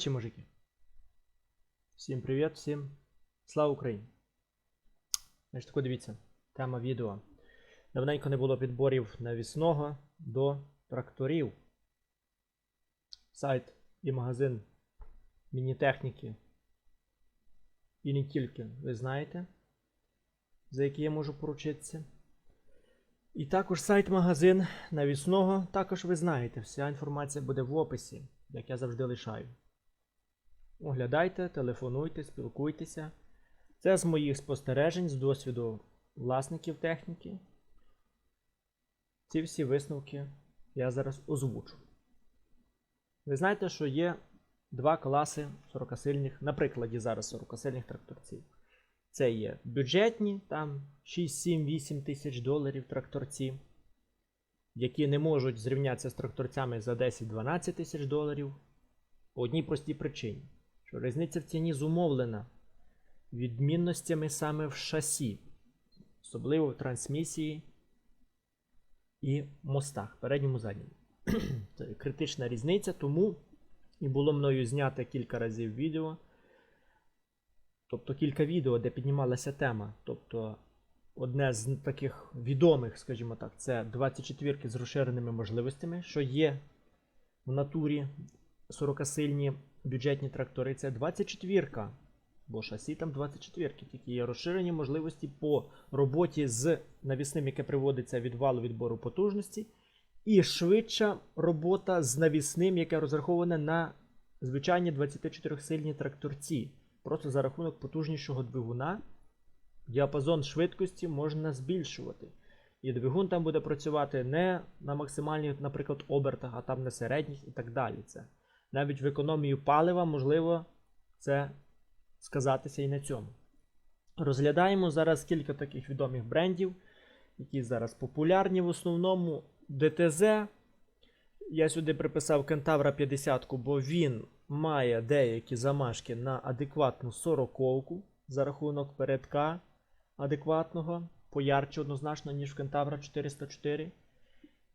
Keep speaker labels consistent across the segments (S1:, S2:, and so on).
S1: Коротше, мужики. Всім привіт, всім слава Україні. Значить, тако дивіться, тема відео. Давненько не було підборів навісного до тракторів. Сайт і магазин міні-техніки. І не тільки, ви знаєте, за який я можу поручитися. І також сайт-магазин навісного, також ви знаєте, вся інформація буде в описі, як я завжди лишаю. Оглядайте, телефонуйте, спілкуйтеся. Це з моїх спостережень, з досвіду власників техніки. Ці всі висновки я зараз озвучу. Ви знаєте, що є два класи 40-сильних, на прикладі зараз 40-сильних тракторців. Це є бюджетні, там 6, 7, 8 тисяч доларів тракторці, які не можуть зрівнятися з тракторцями за 10-12 тисяч доларів. По одній простій причині, що різниця в ціні зумовлена відмінностями саме в шасі, особливо в трансмісії і мостах, передньому задньому. Це критична різниця, тому і було мною знято кілька разів відео. Тобто кілька відео, де піднімалася тема. Тобто, одне з таких відомих, скажімо так, це 24 з розширеними можливостями, що є в натурі 40-сильні бюджетні трактори. Це 24-ка. Бо шасі там 24-ки, тільки є розширені можливості по роботі з навісним, яке приводиться від валу відбору потужності, і швидша робота з навісним, яке розраховане на звичайні 24-сильні тракторці. Просто за рахунок потужнішого двигуна діапазон швидкості можна збільшувати. І двигун там буде працювати не на максимальних, наприклад, обертах, а там на середніх і так далі. Це навіть в економію палива можливо це сказатися і на цьому. Розглядаємо зараз кілька таких відомих брендів, які зараз популярні в основному. ДТЗ. Я сюди приписав Кентавра 50, бо він має деякі замашки на адекватну 40-ку за рахунок передка адекватного, поярче однозначно, ніж в Кентавра 404,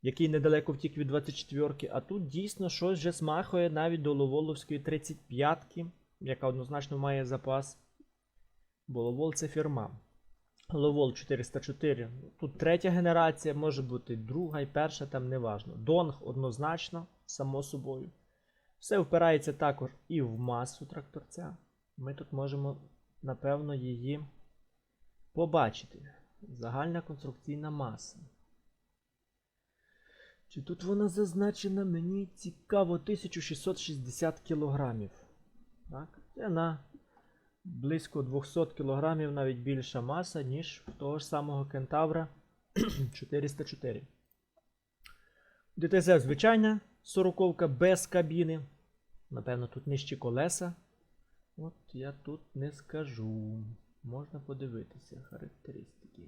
S1: який недалеко втік від 24-ки. А тут дійсно щось вже смахує навіть до Ловоловської 35-ки, яка однозначно має запас. Бо Ловол це фірма. Ловол 404. Тут третя генерація, може бути друга і перша, там неважно. Донг однозначно, само собою. Все впирається також і в масу тракторця. Ми тут можемо, напевно, її побачити. Загальна конструкційна маса. Чи тут вона зазначена? Мені цікаво 1660 кг. Так? Це на близько 200 кг навіть більша маса, ніж в того ж самого кентавра 404. ДТЗ звичайна 40 без кабіни. Напевно, тут нижчі колеса. От я тут не скажу. Можна подивитися характеристики.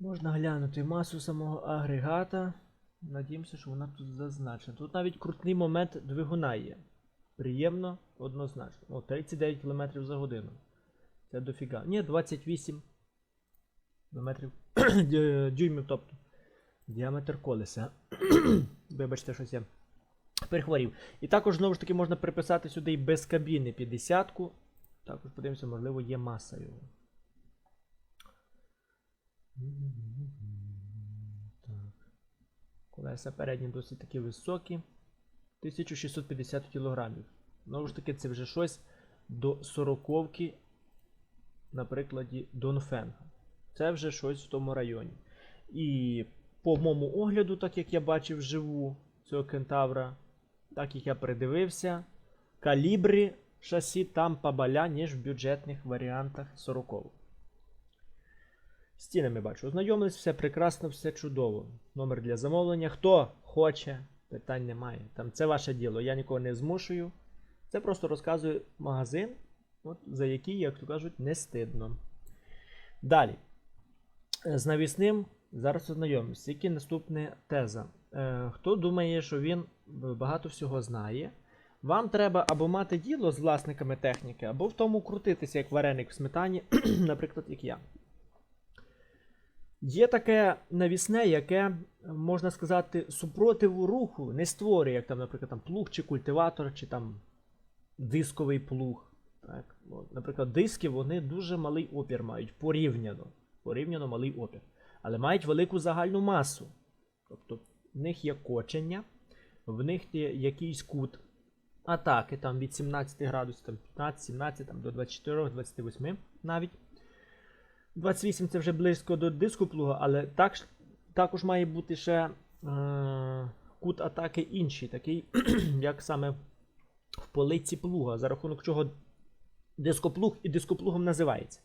S1: Можна глянути масу самого агрегата. Надіємося, що вона тут зазначена. Тут навіть крутний момент двигуна є. Приємно, однозначно. О, 39 км за годину. Це дофіга. Ні, 28 км дюймів, тобто. Діаметр колеса. Вибачте, щось я перехворів. І також, знову ж таки, можна приписати сюди і без кабіни 50-ку. Також подивимося, можливо, є маса його. Так. Колеса передні досить таки високі. 1650 кг. Знову ж таки, це вже щось до 40-ки, на прикладі Донфенга. Це вже щось в тому районі. І по моєму огляду, так як я бачив живу цього кентавра, так як я придивився, калібри шасі там побаля, ніж в бюджетних варіантах 40 Стінами бачу. Ознайомились, все прекрасно, все чудово. Номер для замовлення. Хто хоче, питань немає. Там Це ваше діло. Я нікого не змушую. Це просто розказую магазин, от, за який, як то кажуть, не стидно. Далі. З навісним зараз ознайомимося. Які наступна теза? Е, Хто думає, що він багато всього знає? Вам треба або мати діло з власниками техніки, або в тому крутитися, як вареник в сметані, наприклад, як я. Є таке навісне, яке, можна сказати, супротиву руху не створює, як там, наприклад, там, плуг чи культиватор, чи там дисковий плуг. Так? Наприклад, диски вони дуже малий опір мають порівняно. Порівняно малий опір. Але мають велику загальну масу. Тобто в них є кочення, в них є якийсь кут атаки там, від 17 градусів, там, 15-17 там, до 24-28 навіть. 28 це вже близько до диску плуга, але так, також має бути ще е, кут атаки інший, такий, як саме в полиці плуга, за рахунок чого дископлуг і дископлугом називається.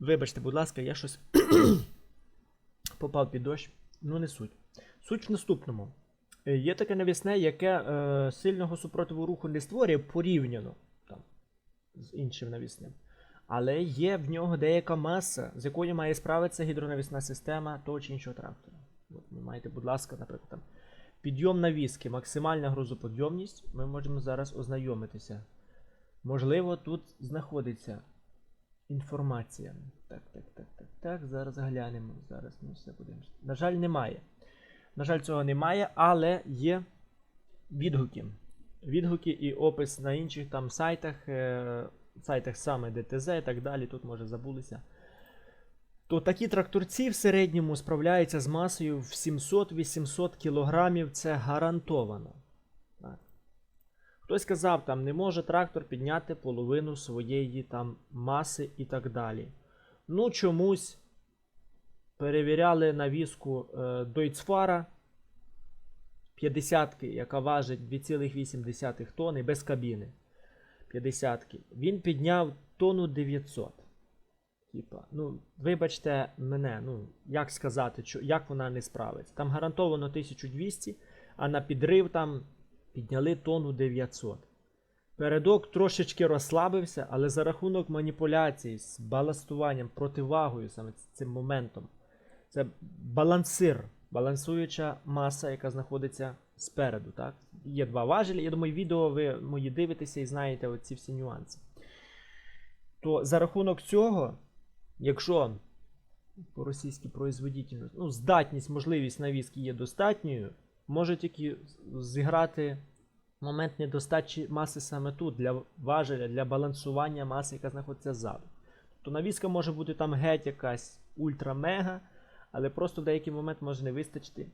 S1: Вибачте, будь ласка, я щось попав під дощ. Ну, не суть. Суть в наступному. Е, Є таке навісне, яке е, сильного супротиву руху не створює порівняно там, з іншим навісним. Але є в нього деяка маса, з якою має справитися гідронавісна система того чи іншого трактора. От ви маєте, будь ласка, наприклад, там, підйом навіски, максимальна грузоподйомність. Ми можемо зараз ознайомитися. Можливо, тут знаходиться інформація. Так, так, так, так, так. Зараз глянемо. Зараз ми все подивимося. На жаль, немає. На жаль, цього немає, але є відгуки. Відгуки і опис на інших там сайтах, е, сайтах саме ДТЗ і так далі, тут може забулися. То такі тракторці в середньому справляються з масою в 700-800 кг, це гарантовано. Так. Хтось сказав, там не може трактор підняти половину своєї там маси і так далі. Ну, чомусь перевіряли навіску е, Дойцфара 50 яка важить 2,8 тонни без кабіни. 50 Він підняв тонну 900. Типа, ну, вибачте мене, ну, як сказати, як вона не справиться. Там гарантовано 1200, а на підрив там підняли тонну 900. Передок трошечки розслабився, але за рахунок маніпуляцій з баластуванням, противагою саме цим моментом. Це балансир, балансуюча маса, яка знаходиться спереду. Так? Є два важелі. Я думаю, відео ви мої дивитеся і знаєте оці всі нюанси. То за рахунок цього, якщо по російській производительності, ну, здатність, можливість навіски є достатньою, може тільки зіграти момент недостачі маси саме тут, для важеля, для балансування маси, яка знаходиться ззаду. То навіска може бути там геть якась ультра-мега, але просто в деякий момент може не вистачити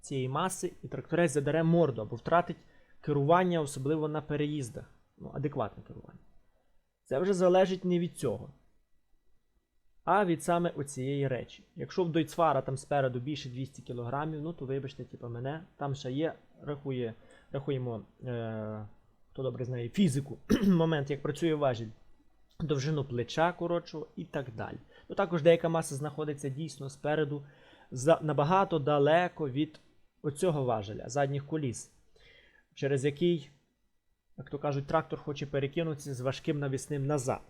S1: цієї маси, і тракторець задере морду або втратить керування, особливо на переїздах. Ну, адекватне керування. Це вже залежить не від цього, а від саме оцієї речі. Якщо в Дойцфара там спереду більше 200 кг, ну то вибачте, типу, мене, там ще є, рахує, рахуємо, е, хто добре знає, фізику, момент, як працює важіль, довжину плеча коротшого і так далі. Ну, також деяка маса знаходиться дійсно спереду набагато далеко від оцього важеля, задніх коліс, через який, як то кажуть, трактор хоче перекинутися з важким навісним назад.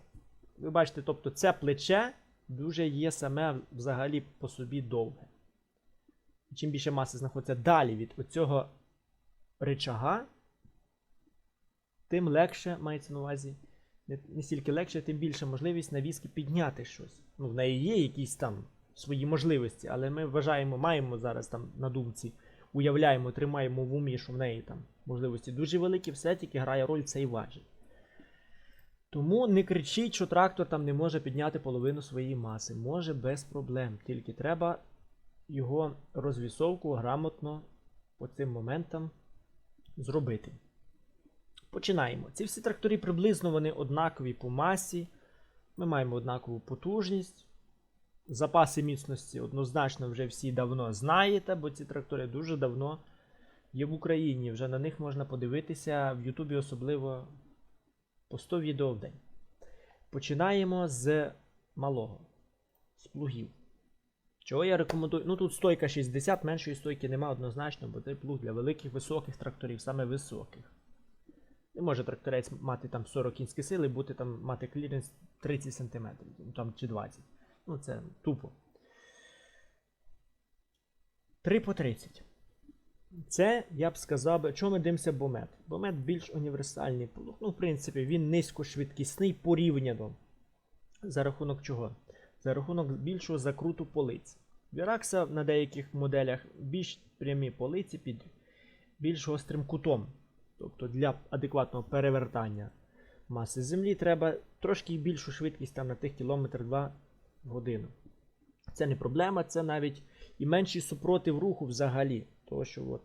S1: Ви бачите, тобто це плече дуже є саме взагалі по собі довге. Чим більше маси знаходиться далі від оцього речага, тим легше мається на увазі. Не, не стільки легше, тим більше можливість навіски підняти щось. Ну, в неї є якісь там свої можливості, але ми вважаємо, маємо зараз там на думці, уявляємо, тримаємо в умі, що в неї там можливості дуже великі, все тільки грає роль цей важіль. Тому не кричіть, що трактор там не може підняти половину своєї маси. Може без проблем. Тільки треба його розвісовку грамотно по цим моментам зробити. Починаємо. Ці всі трактори приблизно вони однакові по масі. Ми маємо однакову потужність. Запаси міцності однозначно вже всі давно знаєте, бо ці трактори дуже давно є в Україні. Вже на них можна подивитися в Ютубі, особливо по 100 відео в день. Починаємо з малого, з плугів. Чого я рекомендую? Ну тут стойка 60, меншої стойки нема однозначно, бо це плуг для великих високих тракторів, саме високих. Не може тракторець мати там 40 кінські сили, бути там мати кліренс 30 см, там чи 20. Ну це тупо. 3 по 30. Це, я б сказав, би, чому ми дивимося бомет? Бомет більш універсальний. Ну, в принципі, він низькошвидкісний порівняно. За рахунок чого? За рахунок більшого закруту полиць. Віракса на деяких моделях більш прямі полиці під більш гострим кутом. Тобто для адекватного перевертання маси землі треба трошки більшу швидкість там на тих кілометр 2 в годину. Це не проблема, це навіть і менший супротив руху взагалі. Тому що от,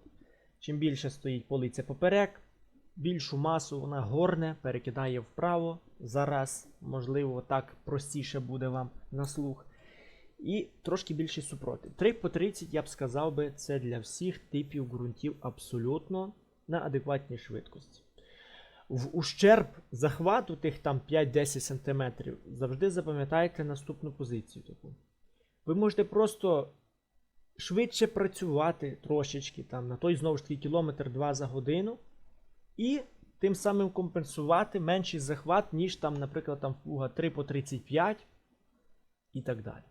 S1: чим більше стоїть полиця поперек, більшу масу вона горне, перекидає вправо. Зараз, можливо, так простіше буде вам на слух. І трошки більший супротив. 3 по 30, я б сказав би, це для всіх типів ґрунтів абсолютно на адекватній швидкості. В ущерб захвату тих там 5-10 см завжди запам'ятайте наступну позицію таку. Ви можете просто швидше працювати трошечки там на той знову ж таки кілометр 2 за годину, і тим самим компенсувати менший захват, ніж там, наприклад, там фуга 3 по 35 і так далі.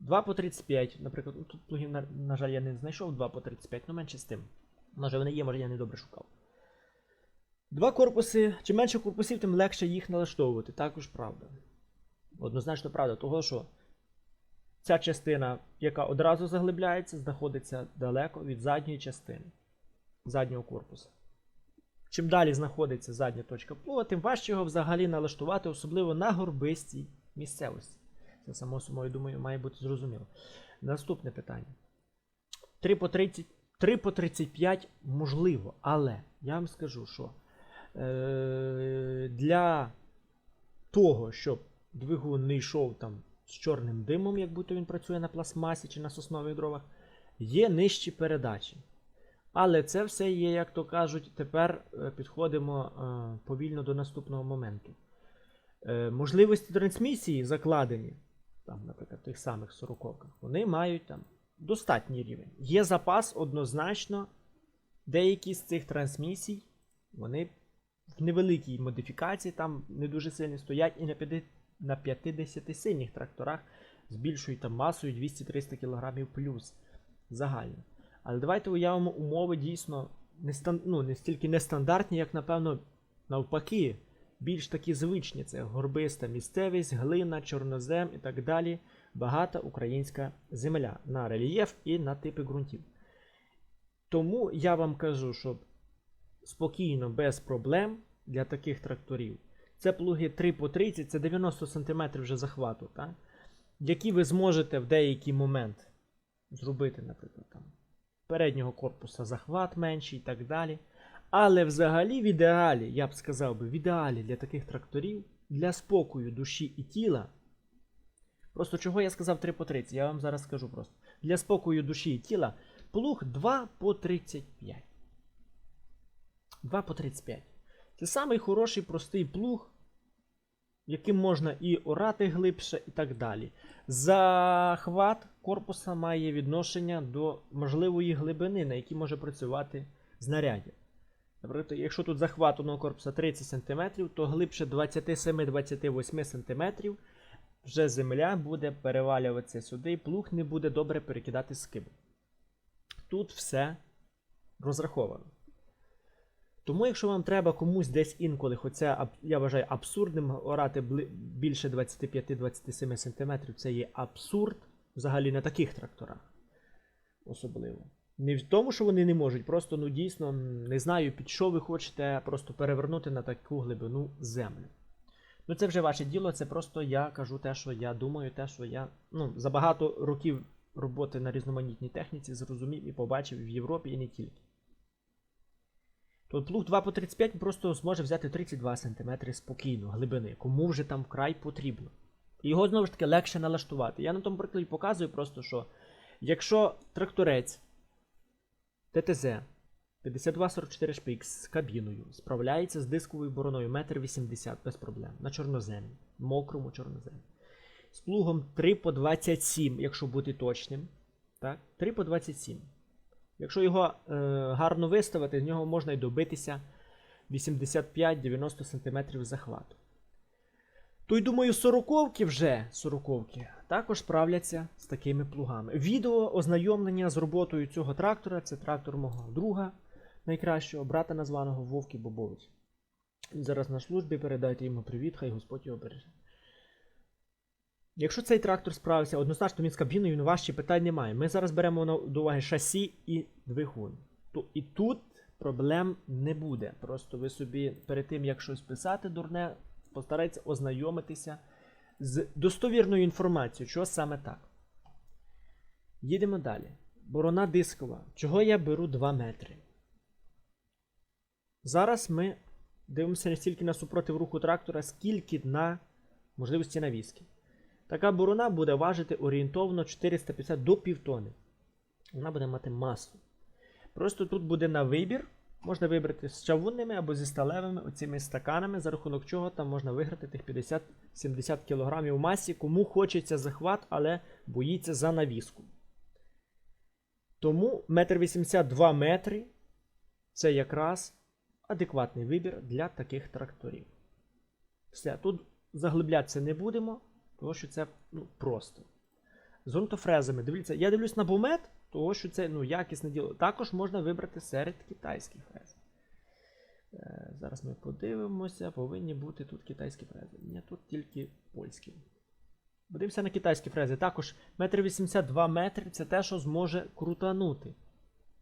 S1: 2 по 35, наприклад, тут плугів, на, жаль, я не знайшов 2 по 35, ну менше з тим. Може вони є, може я не добре шукав. Два корпуси, чим менше корпусів, тим легше їх налаштовувати. Також правда. Однозначно правда, того що ця частина, яка одразу заглибляється, знаходиться далеко від задньої частини заднього корпусу. Чим далі знаходиться задня точка плуга, тим важче його взагалі налаштувати, особливо на горбистій місцевості. Це само собою, думаю, має бути зрозуміло. Наступне питання. 3 по 30, 3 по 35 можливо, але я вам скажу, що е, для того, щоб двигун не йшов там з чорним димом, як будто він працює на пластмасі чи на соснових дровах, є нижчі передачі. Але це все є, як то кажуть, тепер е, підходимо е, повільно до наступного моменту. Е, можливості трансмісії закладені, там, наприклад, тих самих сороковках, вони мають там достатній рівень. Є запас однозначно, деякі з цих трансмісій, вони в невеликій модифікації, там не дуже сильні стоять, і на 50, на 50 сильних тракторах з більшою там масою 200-300 кг плюс загально. Але давайте уявимо умови дійсно не, стан, ну, не стільки нестандартні, як, напевно, навпаки, більш такі звичні. Це горбиста місцевість, глина, чорнозем і так далі. Багата українська земля на рельєф і на типи ґрунтів. Тому я вам кажу, що спокійно, без проблем для таких тракторів. Це плуги 3 по 30, це 90 см вже захвату, так? які ви зможете в деякий момент зробити, наприклад, там переднього корпуса захват менший і так далі. Але взагалі в ідеалі, я б сказав би, в ідеалі для таких тракторів, для спокою душі і тіла. Просто чого я сказав 3 по 30, я вам зараз скажу просто. Для спокою душі і тіла плуг 2 по 35. 2 по 35. Це самий хороший простий плуг, яким можна і орати глибше, і так далі. Захват корпуса має відношення до можливої глибини, на якій може працювати знаряддя. Наприклад, якщо тут захват одного корпуса 30 см, то глибше 27-28 см вже земля буде перевалюватися сюди, і плуг не буде добре перекидати скибу. Тут все розраховано. Тому, якщо вам треба комусь десь інколи, хоча я вважаю абсурдним орати більше 25-27 см, це є абсурд взагалі на таких тракторах. Особливо. Не в тому, що вони не можуть, просто ну дійсно не знаю, під що ви хочете просто перевернути на таку глибину землю. Ну, це вже ваше діло, це просто я кажу те, що я думаю, те, що я ну, за багато років роботи на різноманітній техніці зрозумів і побачив в Європі і не тільки. Тут плуг 2 по 35 просто зможе взяти 32 см спокійно, глибини, кому вже там вкрай потрібно. І його знову ж таки легше налаштувати. Я на тому прикладі показую просто, що якщо тракторець ТТЗ 5244 шпік з кабіною справляється з дисковою бороною 1,80 м без проблем на чорноземі, мокрому чорноземі. З плугом 3 по 27, якщо бути точним. Так? 3 по 27. Якщо його е, гарно виставити, з нього можна й добитися 85-90 см захвату. То й думаю, сороковки вже сороковки також справляться з такими плугами. Відео ознайомлення з роботою цього трактора це трактор мого друга, найкращого брата названого Вовки Бобович. Він зараз на службі передайте йому привіт, хай Господь його береже. Якщо цей трактор справився, однозначно він з кабіною, він важче питань немає. Ми зараз беремо до уваги шасі і двигун. То, і тут проблем не буде. Просто ви собі перед тим, як щось писати дурне, постарайтеся ознайомитися з достовірною інформацією, що саме так. Їдемо далі. Борона дискова. Чого я беру 2 метри? Зараз ми дивимося не стільки на супротив руху трактора, скільки на можливості навіски. Така борона буде важити орієнтовно 450 до півтони. Вона буде мати масу. Просто тут буде на вибір. Можна вибрати з чавунними або зі сталевими оціми стаканами, за рахунок чого там можна виграти тих 50-70 кг масі, кому хочеться захват, але боїться за навіску. Тому 1,82 метри це якраз адекватний вибір для таких тракторів. Все, тут заглиблятися не будемо, тому що це ну, просто. З ґрунтофрезами. Дивіться, я дивлюсь на бомет, тому що це ну, якісне діло. Також можна вибрати серед китайських фрез. Е, зараз ми подивимося, повинні бути тут китайські фрези. Ні, тут тільки польські. Подивимося на китайські фрези. Також 1,82 метри це те, що зможе крутанути.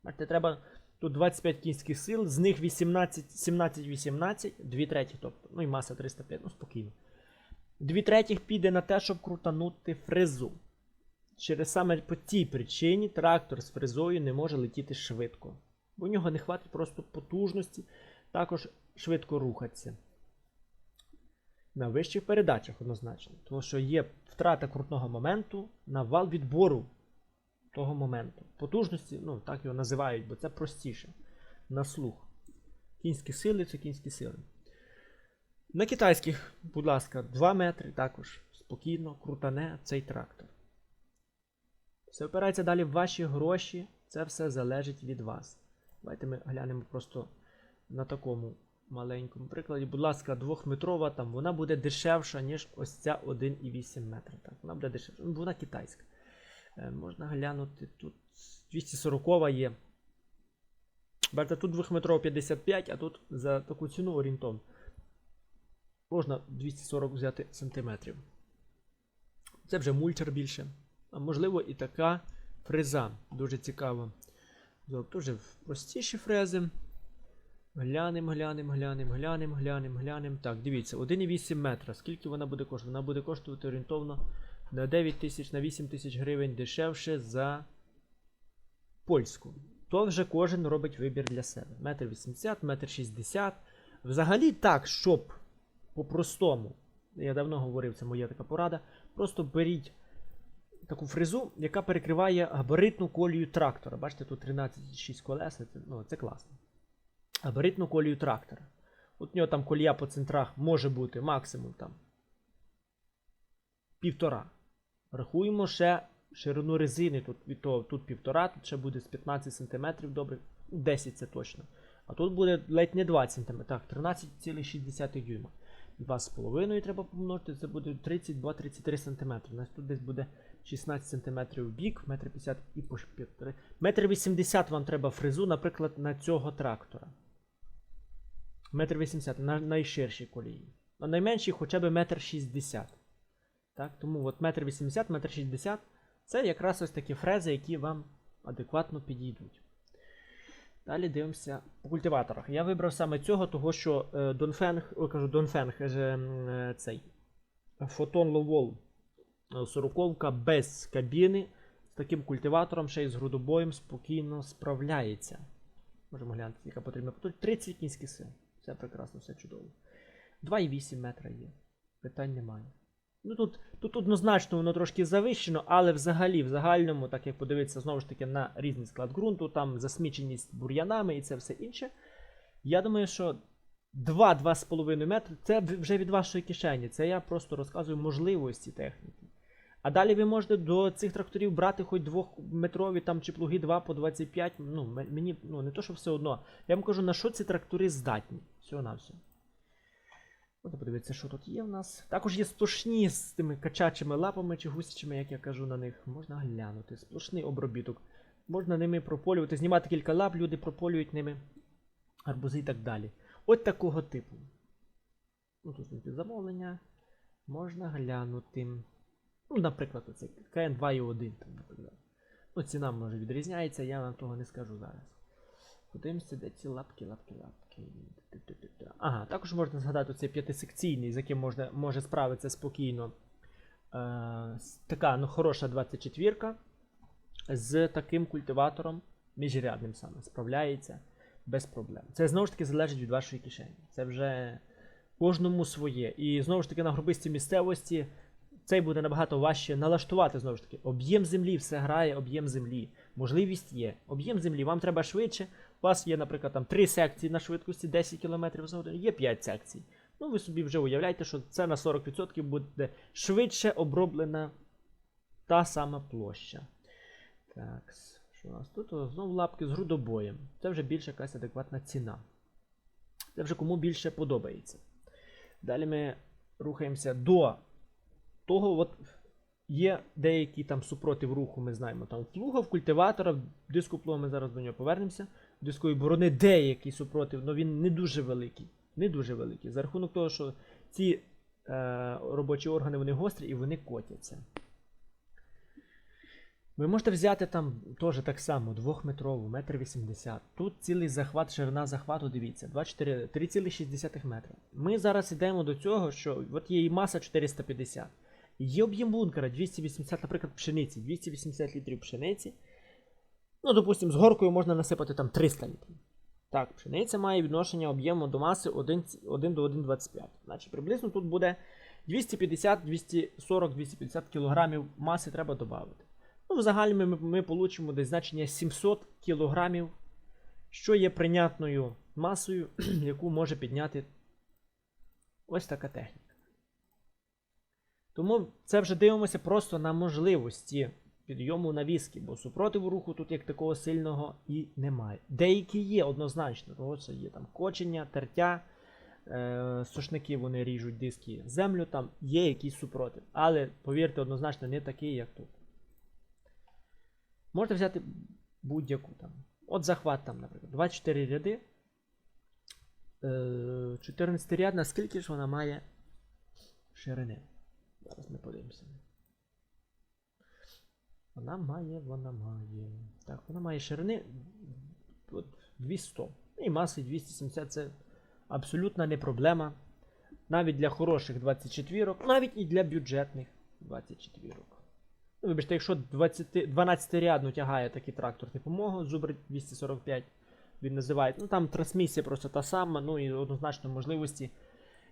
S1: Бачите, треба тут 25 кінських сил, з них 17-18, 2 треті, тобто, ну і маса 305, ну спокійно. 2 третіх піде на те, щоб крутанути фрезу. Через саме по цій причині трактор з фрезою не може летіти швидко. Бо у нього не хватить просто потужності, також швидко рухатися. На вищих передачах однозначно. Тому що є втрата крутного моменту на вал відбору того моменту. Потужності, ну так його називають, бо це простіше. На слух. Кінські сили це кінські сили. На китайських, будь ласка, 2 метри також спокійно крутане цей трактор. Все опирається далі в ваші гроші, це все залежить від вас. Давайте ми глянемо просто на такому маленькому прикладі. Будь ласка, 2-метрова там вона буде дешевша, ніж ось ця 1,8 метра. Так, вона буде дешевша. Ну, вона китайська. Е, можна глянути тут 240 є. Бачите, тут 2-метрова 55, а тут за таку ціну орієнтовно. Можна 240 взяти сантиметрів. Це вже мульчер більше. А можливо і така фреза. Дуже цікаво. Дуже простіші фрези. Глянемо, глянемо, глянемо, глянемо, глянемо, глянемо. Так, дивіться, 1,8 метра. Скільки вона буде коштувати? Вона буде коштувати орієнтовно на 9 тисяч, на 8 тисяч гривень дешевше за польську. То вже кожен робить вибір для себе. Метр 80, метр 60. Взагалі так, щоб по-простому. Я давно говорив, це моя така порада. Просто беріть таку фрезу, яка перекриває габаритну колію трактора. Бачите, тут 13,6 колеса, це, ну, це класно. Габаритну колію трактора. От у нього там колія по центрах може бути максимум там півтора. Рахуємо ще ширину резини. Тут від того, тут півтора, тут ще буде з 15 см добре. 10 це точно. А тут буде ледь не 20 см. Так, 13,6 дюйма. 2,5 треба помножити, це буде 32-33 см. У нас тут десь буде 16 см в бік, 1,50 м і по 1,5 1,80 вам треба фрезу, наприклад, на цього трактора. 1,80 м на найширшій колії. На найменшій хоча б 1,60 м. Так, Тому от 1,80 м, 1,60 м це якраз ось такі фрези, які вам адекватно підійдуть. Далі дивимося по культиваторах. Я вибрав саме цього, того що е, Донфенг, кажу, Донфенг е, цей Фотон Ловол 40 без кабіни з таким культиватором, ще й з грудобоєм спокійно справляється. Можемо глянути, яка потрібна. Тут 30 кінських сил. Все прекрасно, все чудово. 2,8 метра є. Питань немає. Ну Тут тут однозначно воно трошки завищено, але взагалі, в загальному, так як подивитися знову ж таки на різний склад ґрунту, там засміченість бур'янами і це все інше. Я думаю, що 2-2,5 метри це вже від вашої кишені. Це я просто розказую можливості техніки. А далі ви можете до цих тракторів брати хоч 2-метрові там чи плуги 2 по 25. Ну, мені ну, не то, що все одно. Я вам кажу, на що ці трактори здатні. Всього на все. Можна подивитися, що тут є в нас. Також є сплошні з тими качачими лапами чи гусячими, як я кажу на них. Можна глянути. Сплошний обробіток. Можна ними прополювати, знімати кілька лап, люди прополюють ними арбузи і так далі. От такого типу. Ну, Тут замовлення. Можна глянути. Ну, наприклад, оцей КН 2.1, там, наприклад. Ну, ціна може відрізняється, я вам того не скажу зараз. Подивимося, де ці лапки, лапки, лапки. Ага, також можна згадати цей п'ятисекційний, з яким можна, може справитися спокійно. Е, така ну, хороша 24 ка з таким культиватором, міжрядним саме, справляється без проблем. Це знову ж таки залежить від вашої кишені. Це вже кожному своє. І знову ж таки на грубистій місцевості цей буде набагато важче налаштувати знову ж таки. Об'єм землі, все грає об'єм землі. Можливість є. Об'єм землі, вам треба швидше. У вас є, наприклад, там 3 секції на швидкості 10 км за годину, є 5 секцій. Ну, ви собі вже уявляєте, що це на 40% буде швидше оброблена та сама площа. Так, що у нас тут? Знову лапки з грудобоєм. Це вже більш якась адекватна ціна. Це вже кому більше подобається. Далі ми рухаємося до того, от є деякий там супротив руху, ми знаємо. Там плуга, в культиватора, в диску плуга ми зараз до нього повернемося. В дискової борони деякий супротив, але він не дуже великий. Не дуже великий. За рахунок того, що ці е, робочі органи вони гострі і вони котяться. Ви можете взяти там теж так само 2-метрову, 1,80 м. Тут цілий захват, ширина захвату, дивіться, 3,6 метра. Ми зараз йдемо до цього, що от є і маса 450. Є об'єм бункера 280, наприклад, пшениці, 280 літрів пшениці. Ну, допустимо, з горкою можна насипати там 300 літрів. Так, пшениця має відношення об'єму до маси 1, 1 до 1,25. Значить, приблизно тут буде 250, 240, 250 кг маси треба додати. Ну, в загальному ми, ми получимо десь значення 700 кг, що є прийнятною масою, яку може підняти ось така техніка. Тому це вже дивимося просто на можливості підйому навіски, бо супротиву руху тут як такого сильного і немає. Деякі є однозначно, тому що є там кочення, тертя, е, сушники вони ріжуть диски, землю там є якийсь супротив. Але повірте, однозначно не такий, як тут. Можете взяти будь-яку там. От захват там, наприклад, 24 ряди. Е, 14 рядна, скільки ж вона має ширини? Зараз ми подивимося. Вона має, вона має. Так, вона має ширини от, 200. І маси 270 це абсолютно не проблема. Навіть для хороших 24, навіть і для бюджетних 24. Ну, вибачте, якщо 20, 12-рядну тягає такий трактор допомогу, Зубр 245 він називає. Ну там трансмісія просто та сама, ну і однозначно можливості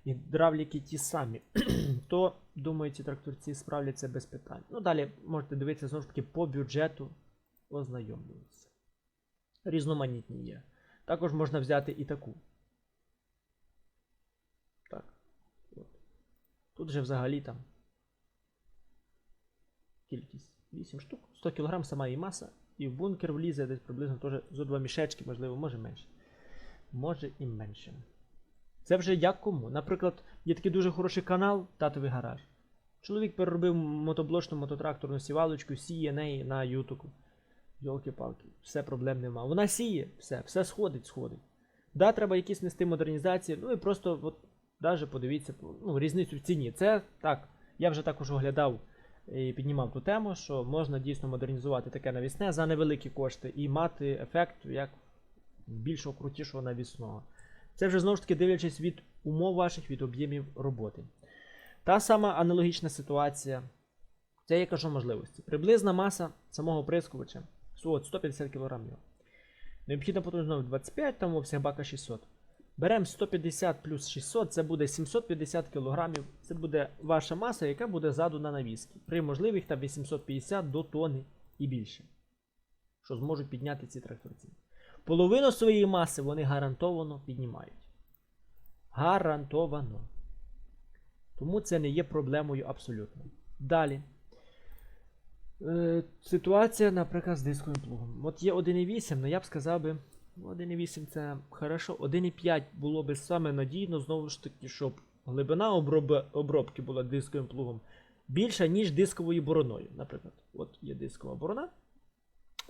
S1: гідравліки ті самі. То, думаю, ці тракторці справляться без питань. Ну, далі можете дивитися знову ж таки по бюджету, ознайомлюватися. Різноманітні є. Також можна взяти і таку. Так. От. Тут же взагалі там кількість 8 штук, 100 кг сама її маса, і в бункер влізе десь приблизно теж зо два мішечки, можливо, може менше. Може і менше. Це вже як кому. Наприклад, є такий дуже хороший канал Татовий гараж. Чоловік переробив мотоблочну мототракторну сівалочку, сіє неї на ютуку. Йолки-палки, все проблем нема. Вона сіє, все, все сходить, сходить. Да, треба якісь нести модернізації, ну і просто от, даже подивіться ну, різницю в ціні. Це так, я вже також оглядав і піднімав ту тему, що можна дійсно модернізувати таке навісне за невеликі кошти і мати ефект як більшого крутішого навісного. Це вже знову ж таки дивлячись від умов ваших, від об'ємів роботи. Та сама аналогічна ситуація. Це я кажу можливості. Приблизна маса самого прискувача от 150 кг. Необхідна потужність 25, там обсяг бака 600. Беремо 150 плюс 600, це буде 750 кг. Це буде ваша маса, яка буде ззаду на навіски. При можливих там 850 до тони і більше. Що зможуть підняти ці тракторці. Половину своєї маси вони гарантовано піднімають. Гарантовано. Тому це не є проблемою абсолютно. Далі. Е, ситуація, наприклад, з дисковим плугом. От є 1,8, але я б сказав би, ну, 1,8 це хорошо. 1,5 було б саме надійно, знову ж таки, щоб глибина обробки була дисковим плугом більша, ніж дисковою бороною. Наприклад, от є дискова борона.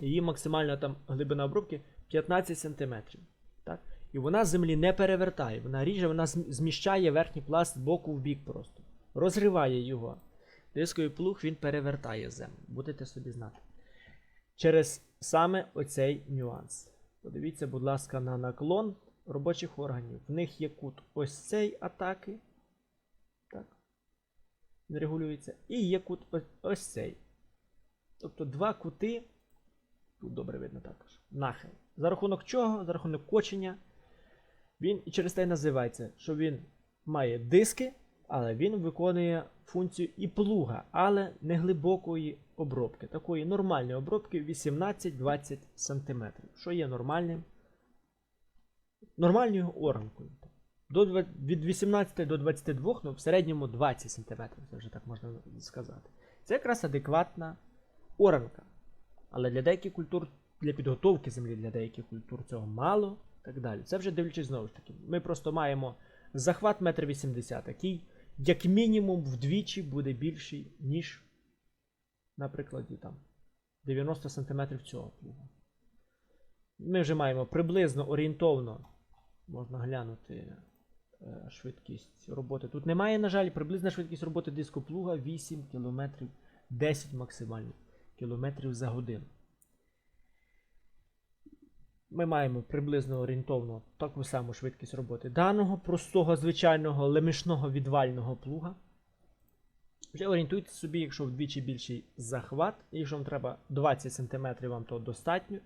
S1: Її максимальна там глибина обробки 15 см. Так? І вона землі не перевертає, вона ріже, вона зміщає верхній пласт боку в бік просто. Розриває його. Дисковий плуг він перевертає землю. Будете собі знати. Через саме оцей нюанс. Подивіться, будь ласка, на наклон робочих органів. В них є кут ось цей атаки. Так. Він регулюється. І є кут ось- цей. Тобто два кути. Тут добре видно також. Нахил. За рахунок чого? За рахунок кочення. Він і через те називається, що він має диски, але він виконує функцію і плуга, але не глибокої обробки. Такої нормальної обробки 18-20 см, що є нормальним. Нормальною оранкою. До, від 18 до 22, ну в середньому 20 см, це вже так можна сказати. Це якраз адекватна оранка. Але для деяких культур, для підготовки землі для деяких культур цього мало так далі. Це вже дивлячись знову ж таки. Ми просто маємо захват 1,80 м, який, як мінімум, вдвічі буде більший, ніж, на прикладі там 90 см цього плуга. Ми вже маємо приблизно орієнтовно, можна глянути е, швидкість роботи. Тут немає, на жаль, приблизна швидкість роботи диску плуга 8 км 10 максимально км за годину. Ми маємо приблизно орієнтовно таку саму швидкість роботи даного простого звичайного лемішного відвального плуга. Вже орієнтуйте собі, якщо вдвічі більший захват, якщо вам треба 20 см, вам то достатньо,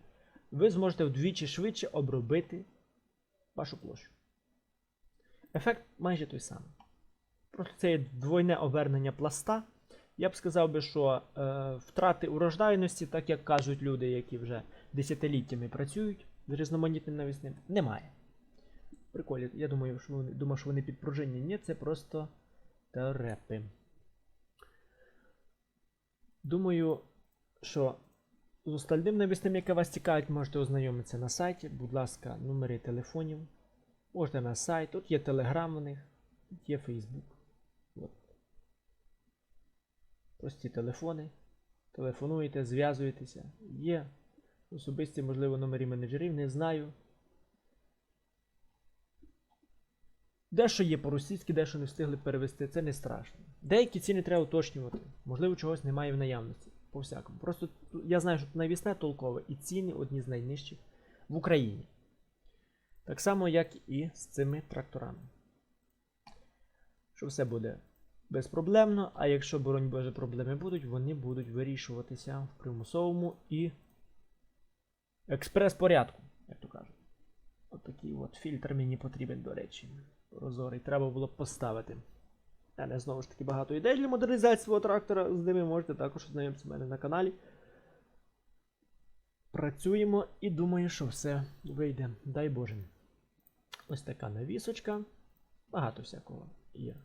S1: ви зможете вдвічі швидше обробити вашу площу. Ефект майже той самий. Просто це є двойне обернення пласта. Я б сказав би, що е, втрати урожайності, так як кажуть люди, які вже десятиліттями працюють різноманітним навісним, немає. Приколі, я думаю, що вони, думав, що вони підпружинні. Ні, це просто терепи. Думаю, що з остальним навісним, яке вас цікавить, можете ознайомитися на сайті. Будь ласка, номери телефонів. Можете на сайт. Тут є Telegram у них, є Facebook. Прості телефони. Телефонуєте, зв'язуєтеся. Є особисті, можливо, номери менеджерів, не знаю. Дещо є по-російськи, дещо не встигли перевести, це не страшно. Деякі ціни треба уточнювати. Можливо, чогось немає в наявності. По всякому. Просто я знаю, що навісне толкове і ціни одні з найнижчих в Україні. Так само, як і з цими тракторами. Що все буде безпроблемно, а якщо, боронь Боже, проблеми будуть, вони будуть вирішуватися в примусовому і експрес-порядку, як то кажуть. От такий от фільтр мені потрібен, до речі. Прозорий. Треба було б поставити. У мене знову ж таки багато ідей для модернізації свого трактора. З ними можете також ознайомитися в мене на каналі. Працюємо і думаю, що все вийде. Дай Боже. Ось така навісочка. Багато всякого є.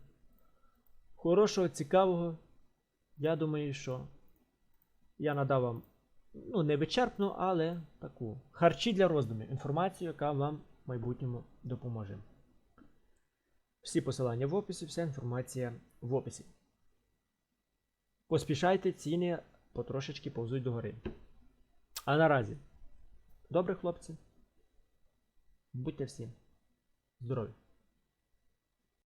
S1: Хорошого, цікавого. Я думаю, що я надав вам ну, не вичерпну, але таку харчі для роздумів. Інформацію, яка вам в майбутньому допоможе. Всі посилання в описі, вся інформація в описі. Поспішайте, ціни потрошечки повзуть догори. А наразі, добре, хлопці. Будьте всі здорові!